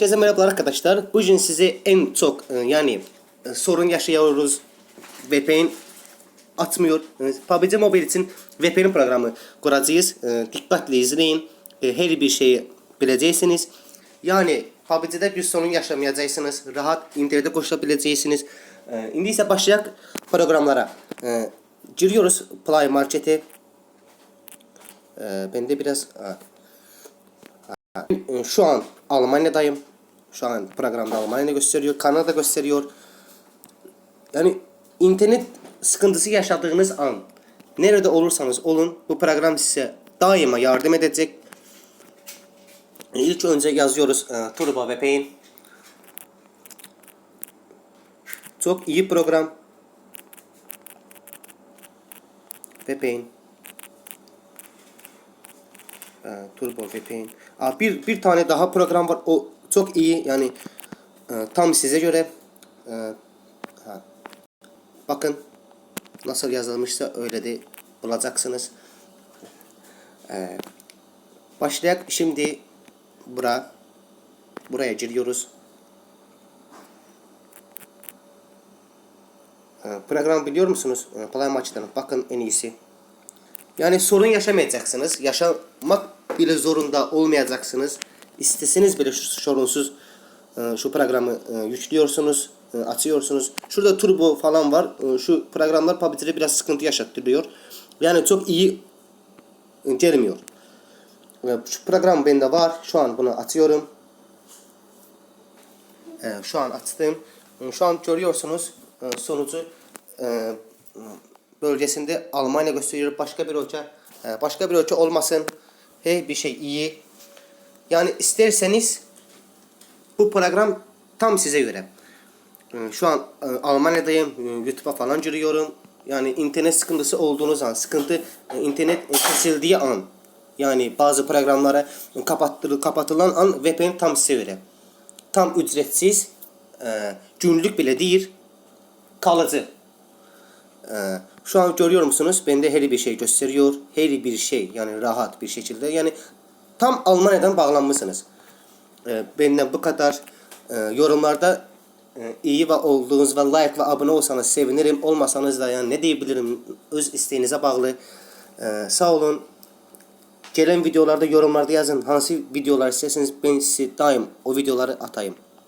Herkese merhabalar arkadaşlar. Bugün size en çok e, yani e, sorun yaşıyoruz. VPN atmıyor. E, PUBG Mobile için VPN programı kuracağız. Dikkatli izleyin. Her bir şeyi bileceksiniz. Yani PUBG'de bir sorun yaşamayacaksınız. Rahat internete koşabileceksiniz. Şimdi ise başlayak programlara. Giriyoruz Play Market'e. Ben de biraz... E, Şu an Almanya'dayım. Şu an programda Almanya gösteriyor. Kanada gösteriyor. Yani internet sıkıntısı yaşadığınız an nerede olursanız olun bu program size daima yardım edecek. İlk önce yazıyoruz e, Turbo VPN. Çok iyi program. VPN. E, Turbo VPN. Aa, bir bir tane daha program var. O çok iyi. Yani e, tam size göre. E, ha. Bakın nasıl yazılmışsa öyle de bulacaksınız. E, başlayak şimdi bura buraya giriyoruz. E, program biliyor musunuz? E, Play maçtan bakın en iyisi. Yani sorun yaşamayacaksınız. Yaşamak bile zorunda olmayacaksınız. İsteseniz bile sorunsuz e, şu programı e, yüklüyorsunuz, e, açıyorsunuz. Şurada turbo falan var. Şu programlar PUBG'de biraz sıkıntı yaşattırıyor. Yani çok iyi gelmiyor. Şu program bende var. Şu an bunu atıyorum. Şu an açtım. Şu an görüyorsunuz sonucu bölgesinde Almanya gösteriyor. Başka bir hoca, e, başka bir hoca olmasın. Hey bir şey iyi. Yani isterseniz bu program tam size göre. E, Şu an e, Almanya'dayım. YouTube'a falan giriyorum. Yani internet sıkıntısı olduğunuz an, sıkıntı internet kesildiği an, yani bazı programlara kapattırı, kapatılan an VPN tam size göre. Tam ücretsiz, günlük bile değil, kalıcı. Ee, şu an görüyor musunuz? Bende her bir şey gösteriyor. Her bir şey yani rahat bir şekilde. Yani tam Almanya'dan bağlanmışsınız. Ee, benden bu kadar Ee, yorumlarda e, iyi ve olduğunuz ve like ve abone olsanız sevinirim. Olmasanız da yani ne diyebilirim öz isteğinize bağlı. Ee, sağ olun. Gelen videolarda yorumlarda yazın. Hangi videolar isterseniz ben size daim o videoları atayım.